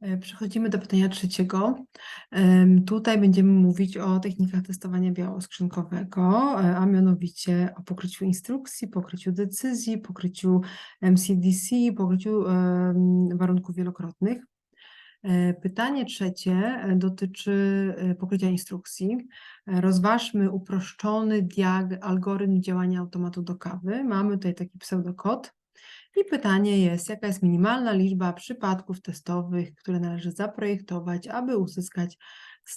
E, Przechodzimy do pytania trzeciego. Tutaj będziemy mówić o technikach testowania białoskrzynkowego, e, a mianowicie o pokryciu instrukcji, pokryciu decyzji, pokryciu MCDC, pokryciu warunków wielokrotnych. E, Pytanie trzecie dotyczy pokrycia instrukcji. Rozważmy uproszczony algorytm działania automatu do kawy. Mamy tutaj taki pseudokod. I pytanie jest, jaka jest minimalna liczba przypadków testowych, które należy zaprojektować, aby uzyskać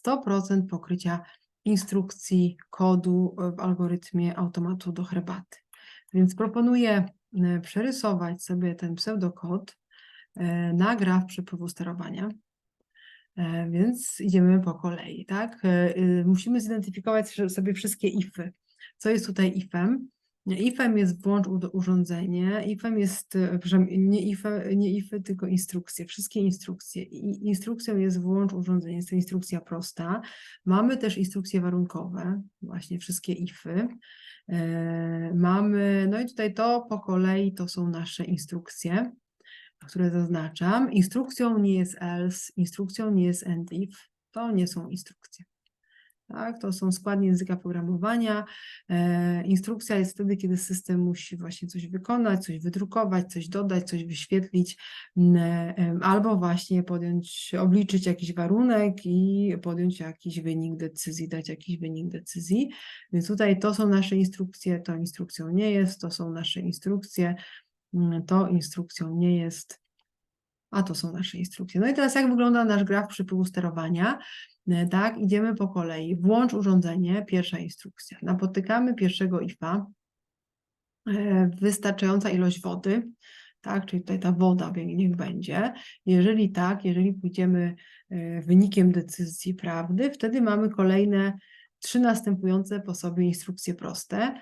100% pokrycia instrukcji kodu e, w algorytmie automatu do herbaty. Więc proponuję e, przerysować sobie ten pseudokod e, na graf przepływu sterowania. Więc idziemy po kolei, tak? Y, Musimy zidentyfikować sobie wszystkie ify. Co jest tutaj ifem? IFem jest włącz urządzenie, IFem jest, e, przepraszam, nie IFE, nie IFy, tylko instrukcje, wszystkie instrukcje. I instrukcją jest włącz urządzenie, jest to instrukcja prosta. Mamy też instrukcje warunkowe, właśnie wszystkie IFy. E, Mamy, no i tutaj to po kolei to są nasze instrukcje, które zaznaczam. Instrukcją nie jest else, instrukcją nie jest end if, to nie są instrukcje. Tak, to są składnie języka programowania. E, instrukcja jest wtedy, kiedy system musi właśnie coś wykonać, coś wydrukować, coś dodać, coś wyświetlić, albo właśnie podjąć, obliczyć jakiś warunek i podjąć jakiś wynik decyzji, dać jakiś wynik decyzji. Więc tutaj to są nasze instrukcje, to instrukcją nie jest, to są nasze instrukcje, to instrukcją nie jest, a to są nasze instrukcje. No i teraz jak wygląda nasz graf przypływu sterowania? E, Tak, idziemy po kolei. Włącz urządzenie, pierwsza instrukcja. Napotykamy pierwszego IFA, e, wystarczająca ilość wody, tak, czyli tutaj ta woda niech będzie. Jeżeli tak, jeżeli pójdziemy e, wynikiem decyzji prawdy, wtedy mamy kolejne trzy następujące po sobie instrukcje proste.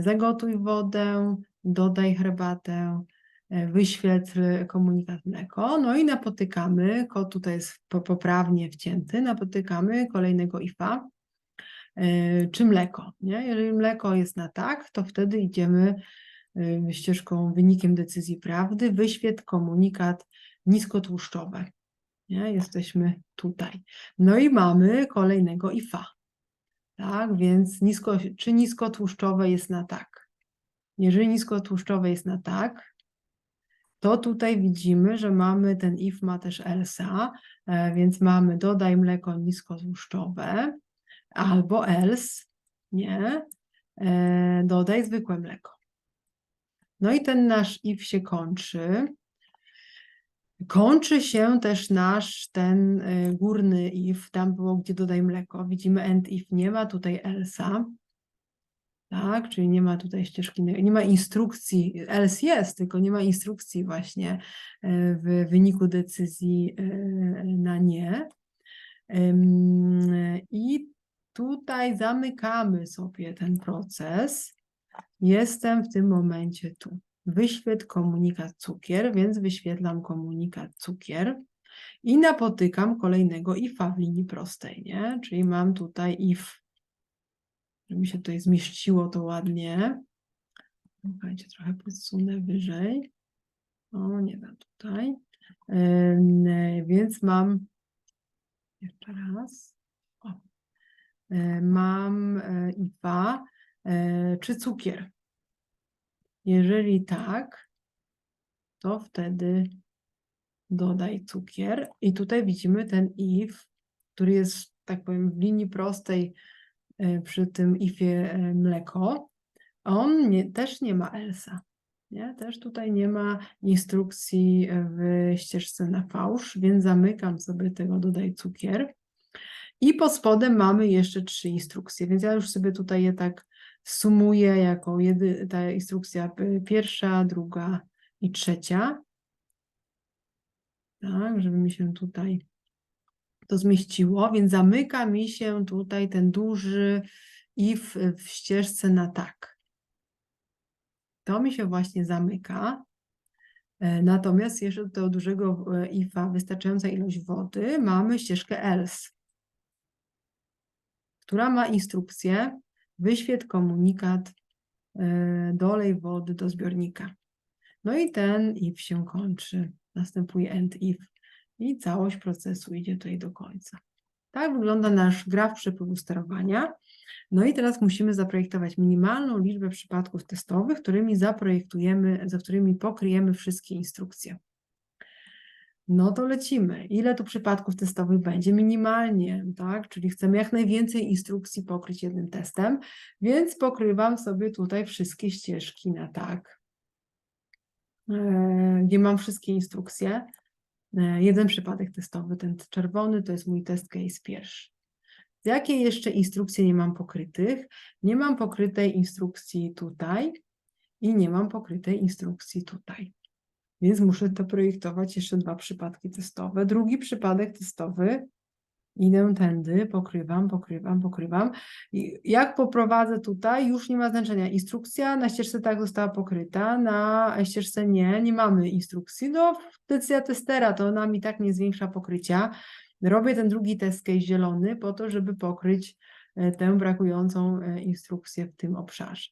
Zagotuj wodę, dodaj herbatę, wyświetl komunikat mleko. No i napotykamy, kod tutaj jest po- poprawnie wcięty, napotykamy kolejnego IFA, e, czy mleko. Nie? Jeżeli mleko jest na tak, to wtedy idziemy e, ścieżką wynikiem decyzji prawdy, wyświetl komunikat niskotłuszczowe. Nie? Jesteśmy tutaj. No i mamy kolejnego IFA. Tak, więc nisko, czy niskotłuszczowe jest na tak? Jeżeli niskotłuszczowe jest na tak, to tutaj widzimy, że mamy ten if ma też elsa, e, więc mamy dodaj mleko niskotłuszczowe albo else, nie, e, dodaj zwykłe mleko. No i ten nasz if się kończy. Kończy się też nasz ten e, górny if, tam było gdzie dodaj mleko. Widzimy end if nie ma, tutaj elsa. Tak, czyli nie ma tutaj ścieżki, nie ma instrukcji, else jest, tylko nie ma instrukcji właśnie e, w wyniku decyzji e, na nie. I tutaj zamykamy sobie ten proces. Jestem w tym momencie tu. Wyświetl komunikat cukier, więc wyświetlam komunikat cukier i napotykam kolejnego ifa w linii prostej, nie? Czyli mam tutaj if żeby mi się tutaj zmieściło to ładnie. Słuchajcie, trochę podsunę wyżej. O, nie da tutaj. E, Więc mam jeszcze raz. O. E, Mam e, IFA e, czy cukier. Jeżeli tak, to wtedy dodaj cukier. I tutaj widzimy ten if, który jest, tak powiem, w linii prostej przy tym ifie e, mleko. On nie, też nie ma elsa. Nie? Też tutaj nie ma instrukcji e, w ścieżce na fałsz, więc zamykam sobie tego dodaj cukier. I pod spodem mamy jeszcze trzy instrukcje, więc ja już sobie tutaj je tak sumuję jako jedy, ta instrukcja y, pierwsza, druga i trzecia. Tak, żeby mi się tutaj to zmieściło, więc zamyka mi się tutaj ten duży if w ścieżce na tak. To mi się właśnie zamyka. E, Natomiast jeszcze do dużego e, ifa wystarczająca ilość wody mamy ścieżkę else, która ma instrukcję wyświetl komunikat e, dolej wody do zbiornika. No i ten if się kończy. Następuje end if. I całość procesu idzie tutaj do końca. Tak wygląda nasz graf przepływu sterowania. No i teraz musimy zaprojektować minimalną liczbę przypadków testowych, którymi zaprojektujemy, za którymi pokryjemy wszystkie instrukcje. No to lecimy. Ile tu przypadków testowych będzie? Minimalnie, tak? Czyli chcemy jak najwięcej instrukcji pokryć jednym testem, więc pokrywam sobie tutaj wszystkie ścieżki na tak. E, Gdzie mam wszystkie instrukcje. E, Jeden przypadek testowy, ten czerwony, to jest mój test case pierwszy. Jakie jeszcze instrukcje nie mam pokrytych? Nie mam pokrytej instrukcji tutaj i nie mam pokrytej instrukcji tutaj. Więc muszę to projektować jeszcze dwa przypadki testowe. Drugi przypadek testowy, idę tędy, pokrywam, pokrywam, pokrywam. I jak poprowadzę tutaj, już nie ma znaczenia. Instrukcja na ścieżce tak została pokryta, na ścieżce nie, nie mamy instrukcji. No, decyzja testera to nam i tak nie zwiększa pokrycia. Robię ten drugi test case zielony po to, żeby pokryć e, tę brakującą e, instrukcję w tym obszarze.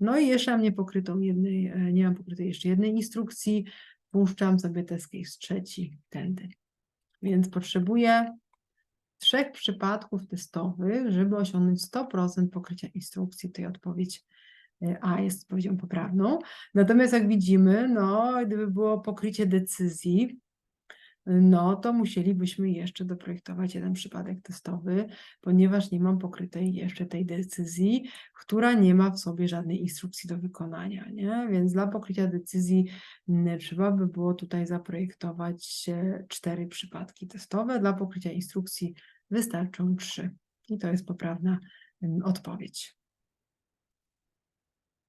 No i jeszcze mam niepokrytą jednej, e, nie mam pokrytej jeszcze jednej instrukcji, puszczam sobie test case trzeci tędy. Więc potrzebuję trzech przypadków testowych, żeby osiągnąć 100% pokrycia instrukcji. Tutaj odpowiedź e, A jest odpowiedzią poprawną. Natomiast jak widzimy, no gdyby było pokrycie decyzji, no to musielibyśmy jeszcze doprojektować jeden przypadek testowy, ponieważ nie mam pokrytej jeszcze tej decyzji, która nie ma w sobie żadnej instrukcji do wykonania, nie? Więc dla pokrycia decyzji mm, trzeba by było tutaj zaprojektować e, cztery przypadki testowe, dla pokrycia instrukcji wystarczą trzy. I to jest poprawna odpowiedź.